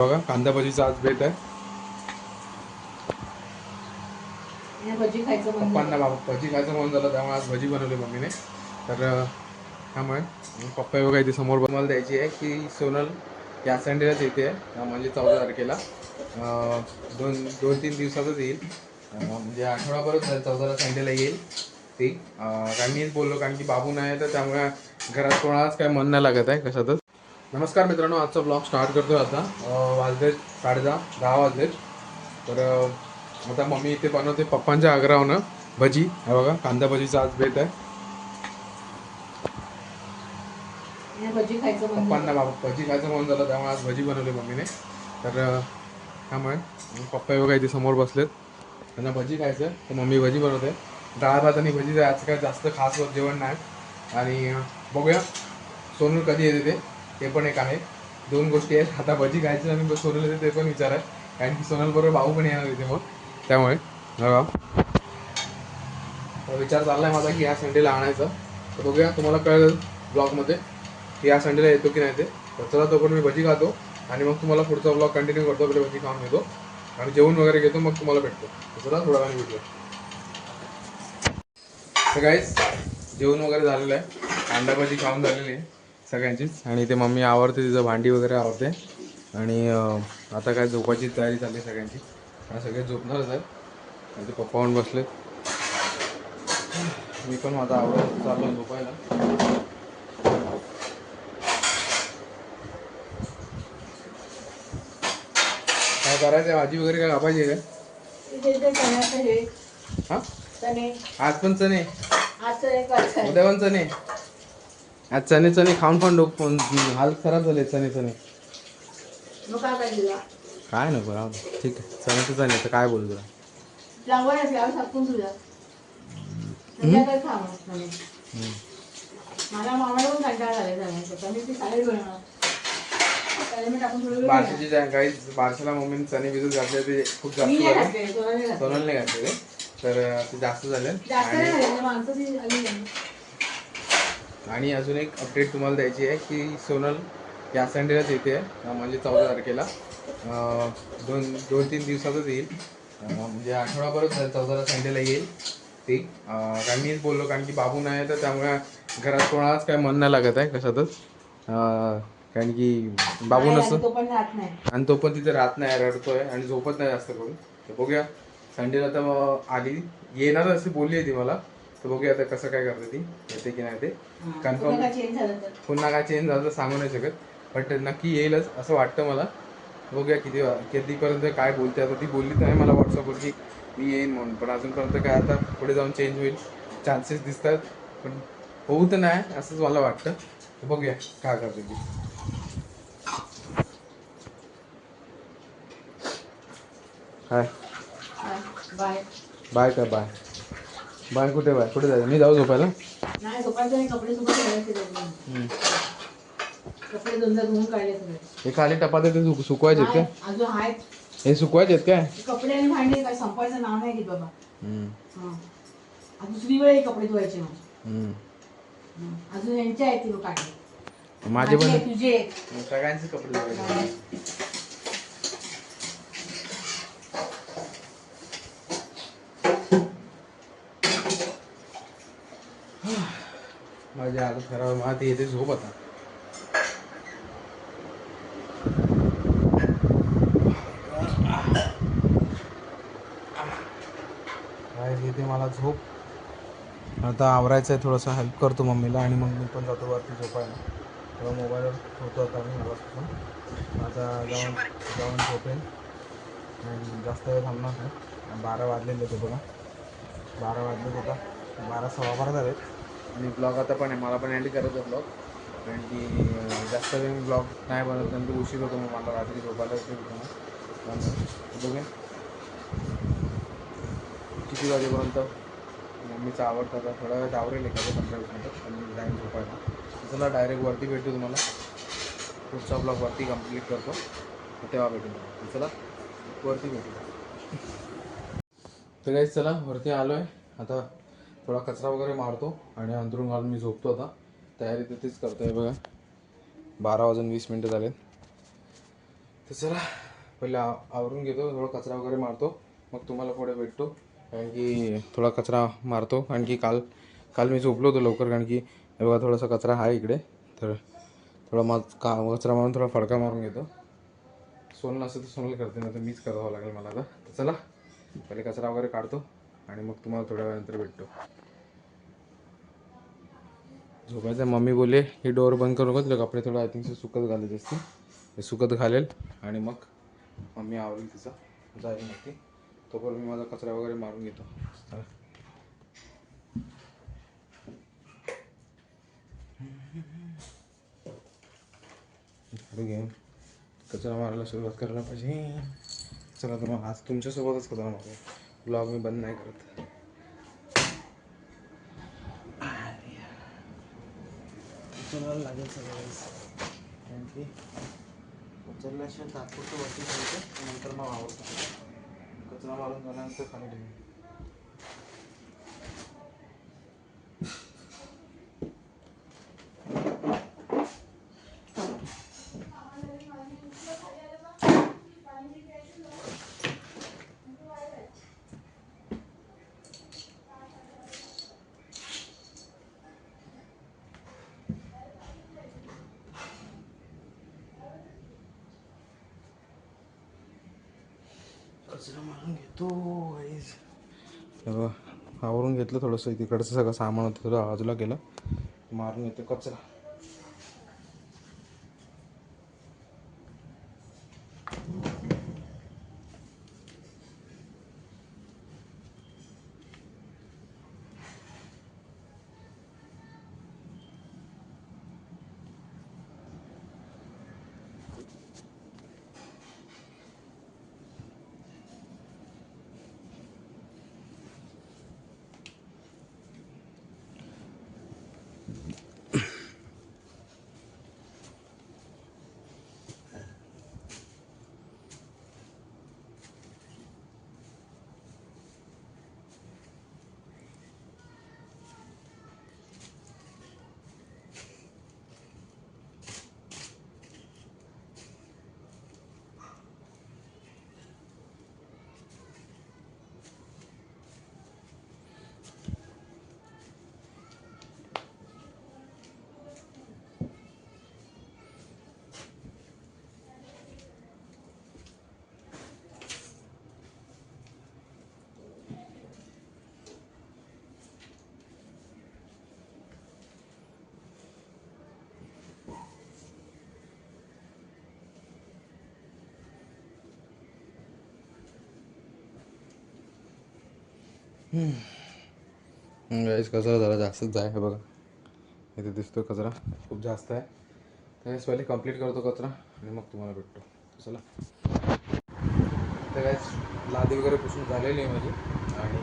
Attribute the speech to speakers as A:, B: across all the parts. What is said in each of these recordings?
A: बघा कांदा भजीचा आज बेत आहे.
B: भजी खायचं
A: पप्पांना बाबा भजी खायचं म्हणून झालं त्यामुळे आज भजी बनवली मम्मीने. तर त्यामुळे पप्पा बघा इथे समोर मला द्यायची आहे की सोनल या संडेलाच येते आहे म्हणजे चौदा तारखेला. दोन दोन तीन दिवसातच येईल. म्हणजे आठवडाभरच चौदाला संडेला येईल ती. कारण मीच बोललो कारण की बाबू नाही तर त्यामुळे घरात कोणालाच काय मन नाही लागत आहे कशातच. नमस्कार मित्रांनो आजचा ब्लॉग स्टार्ट करतोय आता. वाजले साडे दहा दहा वाजलेत. तर आता मम्मी इथे बनवते पप्पांच्या आग्रहानं भजी. हे बघा कांदा भजीचा आज बेत आहे. पप्पांना बाबा भजी खायचं म्हणून झालं त्यामुळे आज भजी बनवली मम्मीने. तर त्यामुळे पप्पा बघा इथे समोर बसलेत. त्यांना भजी खायचं तर मम्मी भजी बनवते. डाळ भात आणि भजी आज काय जास्त खास जेवण नाही. आणि बघूया. सोनल कधी येते ते? ते पण एक आहे दोन गोष्टी आहेत. आता भजी खायचं आणि सोनल येते ते पण विचार आहे कारण की सोनल बरोबर भाऊ पण येणार इथे मग. त्यामुळे बघा. तर विचार चाललाय माझा की या संडेला आणायचा. तर बघूया तुम्हाला कळेल ब्लॉगमध्ये की या संडेला येतो की नाही ते. तर चला तो पण मी भजी खातो आणि मग तुम्हाला पुढचा ब्लॉग कंटिन्यू करतो पहिले भजी खाऊन घेतो. आणि जेवण वगैरे घेतो मग तुम्हाला भेटतो. चला थोडा वेळ भेटूया तर जेवण वगैरे झालेलं आहे. अंडा भजी खाऊन झालेली आहे. सगळ्यांचीच. आणि ते मम्मी आवडते तिचं भांडी वगैरे आवडते आणि आता काय झोपायची तयारी चालली आहे सगळ्यांची सगळे झोपणारच आहेत. आणि ते पप्पा पण बसलेत. मी पण माझा आवडत चाललो झोपायला. काय करायचं भाजी वगैरे काय कापायची आहे
B: चण्याचं हे?
A: हा आज पण चणे? उद्या पण चणे? आज चणे चणे खाऊन पण डोक हाल खराब झाले चणे चणे.
B: काय
A: काय नको राहू. ठीक आहे. चणे तर काय बोलू तुला?
B: चणे. तर मी ती साडी बनवणार. त्याला मी टाकून थोडी वेळ
A: बारशीची काही बारशीला मम्मीने चणे भिजत घातले ते खूप जास्त झाले. सोनलने घातले. तर ते जास्त झाले. आणि अजून एक अपडेट तुम्हाला द्यायची आहे की सोनल या संडेलाच येते आहे म्हणजे चौदा तारखेला. दोन दोन तीन दिवसातच येईल. म्हणजे आठवडाभरच चौदाला संडेला येईल ती. कारण मीच बोललो कारण की बाबू नाही आहे तर त्यामुळे घरात कोणालाच काय मन नाही लागत आहे कशातच. कारण की बाबू नसतं.
B: आणि तो पण
A: तिथे राहत नाही रडतोय आणि झोपत नाही जास्त करून. तर बघूया संडेला तर आली येणार अशी बोलली आहे ती मला. तर बघूया आता कसं काय करते ती. येते की नाही ते. Confirm.
B: पुन्हा काय चेंज झालं तर.
A: सांगू नाही शकत. बट नक्की येईलच असं वाटतं मला. बघूया किती कधीपर्यंत काय बोलते. आता ती बोलली तर आहे मला व्हॉट्सअपवर की मी येईन म्हणून. पण अजूनपर्यंत काय आता पुढे जाऊन चेंज होईल. चान्सेस दिसतात. पण होऊ तर नाही असंच मला वाटतं. तर बघूया काय करते ती. काय
B: बाय
A: बाय काय बाय बाय कुठे बाय कुठे जायचं मी जाऊ झोपायला
B: नाही झोपायचं नाही कपडे सुद्धा.
A: हम्म.
B: कपडे दोनदा धुवून काढले सगळे
A: हे खाली टपाते ते सुक- सुकवायचे आहेत
B: नाही,
A: काय
B: अजून आहेत
A: हे सुकवायचे आहेत काय
B: कपडे आणि भांडी काय संपायचं नाव नाही घेत बाबा
A: हम्म.
B: हं. दुसरी वेळ आहे कपडे धुवायचे
A: हम्म.
B: हं. अजून यांचे आहेत ती काढले
A: माझे पण
B: तुझे.
A: सगळ्यांचे कपडे माझ्या आता खराब मला येते झोप आता येते मला झोप. आता आवरायचं आहे थोडंसं हेल्प करतो मम्मीला आणि मग मी पण जातो वरती झोपायला. तेव्हा मोबाईलवर ठेवतो आता मी मला आता जाऊन जाऊन झोपेन. आणि जास्त वेळ थांबणार नाही. बारा वाजलेले होते बघा. बारा वाजले होता बारा सव्वा बारा झालेत. आणि ब्लॉग आता पण आहे. मला पण एंड करायचं ब्लॉग कारण की जास्त वेळ मी ब्लॉग नाही बनवत नंतर उशीर होतो मग मला रात्री झोपायला उशीर होतो मग बघूया. किती वाजेपर्यंत? मम्मीचा आवडतं आता थोडा वेळ आवरेल एखादं पंधरा वीस मिनटं आणि जाईन झोपायला. चला डायरेक्ट वरती भेटू तुम्हाला. पुढचा ब्लॉग वरती कंप्लीट करतो. तेव्हा भेटू तुम्हाला. चला वरती भेटू. तर चला वरती आलो आहे आता थोडा कचरा वगैरे मारतो आणि अंतरून घालून मी झोपतो आता. तयारी तिथेच करतो आहे बघा. बारा वाजून वीस मिनटं झालेत. तर चला पहिले आ- आवरून घेतो थोडा कचरा वगैरे मारतो. मग तुम्हाला पुढे भेटतो. कारण की थोडा कचरा मारतो. कारण की काल काल मी झोपलो होतो लवकर कारण की हे बघा थोडासा कचरा आहे इकडे. तर थोडा मा का कचरा मारून थोडा फडका मारून घेतो. सोनल असेल तर सोनल करते ना तर मीच करावं लागेल मला आता. तर चला पहिले कचरा वगैरे काढतो. आणि मग तुम्हाला थोड्या वेळानंतर भेटतो. झोपायचं मम्मी बोलले ही डोअर बंद करू नका तुला कपडे थोडं आय थिंक सुकत घालायचे असतील हे सुकत घालेल. आणि मग मम्मी आवडेल तिचा. जाईल मग ती. तोपर्यंत मी माझा कचरा वगैरे मारून घेतो. झाडू घेऊन कचरा मारायला सुरुवात करायला पाहिजे. चला तर मग आज तुमच्यासोबतच कचरा मारू ब्लॉग मी बंद नाही करत। उचलायला लागेल सगळं कारण की उचलल्याशिवाय तात्पुरतं वरती ठेवतं नंतर मग आवडतो कचरा मारून झाल्यानंतर खाली ठेवेल कचरा मारून घेतो आवरून घेतलं थोडंसं. तिकडचं सगळं सामान होतं थोडं बाजूला गेलं. मारून येतो कचरा. गाईस कचरा जरा जास्तच आहे हे बघा. इथे दिसतो कचरा. खूप जास्त आहे. त्यावेळेस पहिले कंप्लीट करतो कचरा आणि मग तुम्हाला भेटतो. चला. तर लादी वगैरे पुसून झालेली आहे माझी. आणि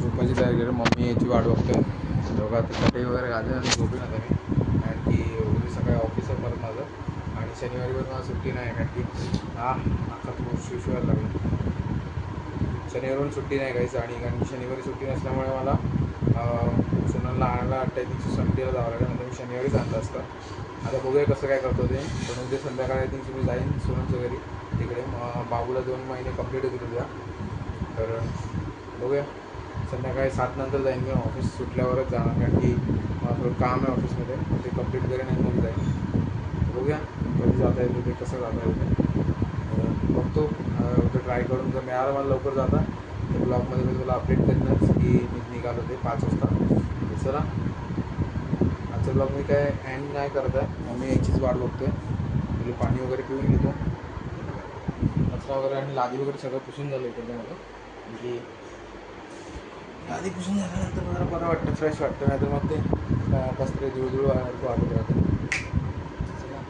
A: झोपायची तयारी केली मम्मी याची वाट बघते. दोघं आता चटई वगैरे घालते आणि झोपी ना मी कारण की उद्या सकाळी ऑफिस आहे परत माझं. आणि शनिवारी पण मला सुट्टी नाही कारण की हा आता तो शिवायला लागला. शनिवारी सुट्टी नाही काहीच आणि कारण शनिवारी सुट्टी नसल्यामुळे मला सोनलला आणायला टायमिंग संडेला जावं लागेल नंतर मी शनिवारीच आणलं असतं. आता बघूया कसं काय करतो ते. पण उद्या संध्याकाळी आय थिंक तुम्ही जाईन सोनलच्या घरी. तिकडे बाबूला दोन महिने कंप्लीट होतील उद्या. तर बघूया. संध्याकाळी सात नंतर जाईन मी ऑफिस सुटल्यावरच जाणार कारण की मला थोडं काम आहे ऑफिसमध्ये. ते कंप्लीट करेन आणि मग जाईन. बघूया कधी जाता येतं ते कसं जाता येतं बघतो. ट्राय करून जर मिळालं मला लवकर जाता तर ब्लॉगमध्ये मी तुला अपडेट करीनच की मी निघालो ते पाच वाजता. चला. आजचा ब्लॉग मी काय एंड नाही करत आहे. मग मी याचीच वाट आहे तुला पाणी वगैरे पिऊन घेतो. कचरा वगैरे आणि लादी वगैरे सगळं पुसून झालं इकडे मला म्हणजे लादी पुसून झाल्यानंतर मला बरं वाटतं फ्रेश वाटतं. नाही तर मग ते अं, जुळजुळ वाटत. राहतं चला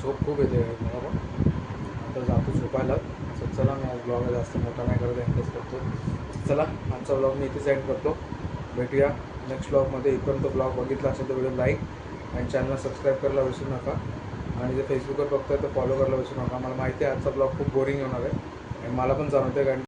A: झोप खूप येते मला पण. आता जातो झोपायला. तर चला मी आज ब्लॉग जास्त मोठा नाही करत एंडच करतो. चला आमचा ब्लॉग मी इथेच एंड करतो. भेटूया नेक्स्ट ब्लॉगमध्ये इथपर्यंत ब्लॉग बघितला असेल तर व्हिडिओ लाईक आणि चॅनलला सबस्क्राईब करायला विसरू नका. आणि जे फेसबुकवर बघतोय तर फॉलो करायला विसरू नका. मला माहिती आहे आजचा ब्लॉग खूप बोरिंग होणार आहे. आणि मला पण जाणवते कारण